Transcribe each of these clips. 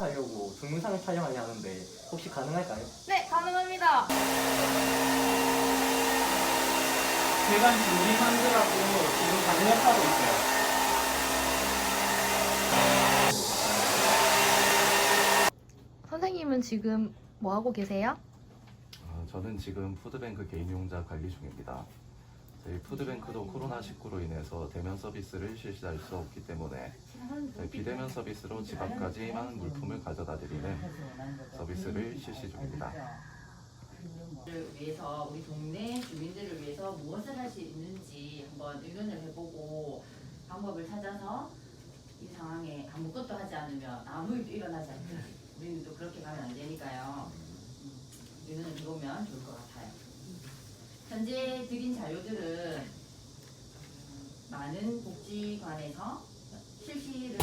하려고 동영상을 촬영하려 하는데 혹시 가능할까요? 네, 가능합니다. 준비 만들라고 지금 가능하고 있어요. 선생님은 지금 뭐 하고 계세요? 아, 저는 지금 푸드뱅크 개인용자 관리 중입니다. 저희 푸드뱅크도 코로나19로 인해서 대면 서비스를 실시할 수 없기 때문에 저희 비대면 서비스로 집 앞까지 많은 물품을 가져다 드리는 서비스를 실시 중입니다. 를 위해서 우리 동네 주민들을 위해서 무엇을 할 수 있는지 한번 의논을 해보고 방법을 찾아서 이 상황에 아무것도 하지 않으면 아무 일도 일어나지 않다. 우리는 또 그렇게 가면 안 되니까요. 음, 의논을 해보면 좋을 것 같아요. 현재 드린 자료들은 많은 복지관에서 실시를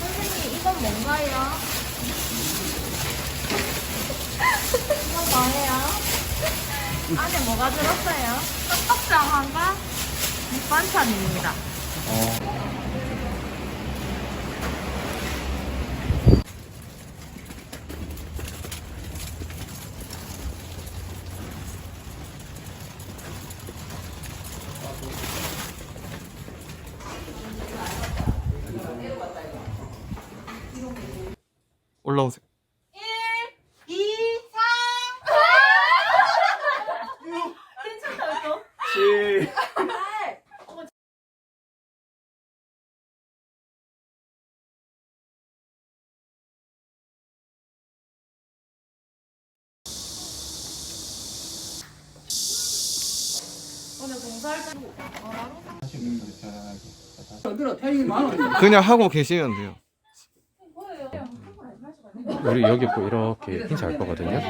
선생님, 이건 뭔가요? 이건 뭐예요? 안에 뭐가 들었어요? 떡볶장화가 밑반찬입니다. 올라오세요. 오늘 봉사할 때 그냥 하고 계시면 돼요. 우리 여기 고 이렇게 힌트 할 거거든요.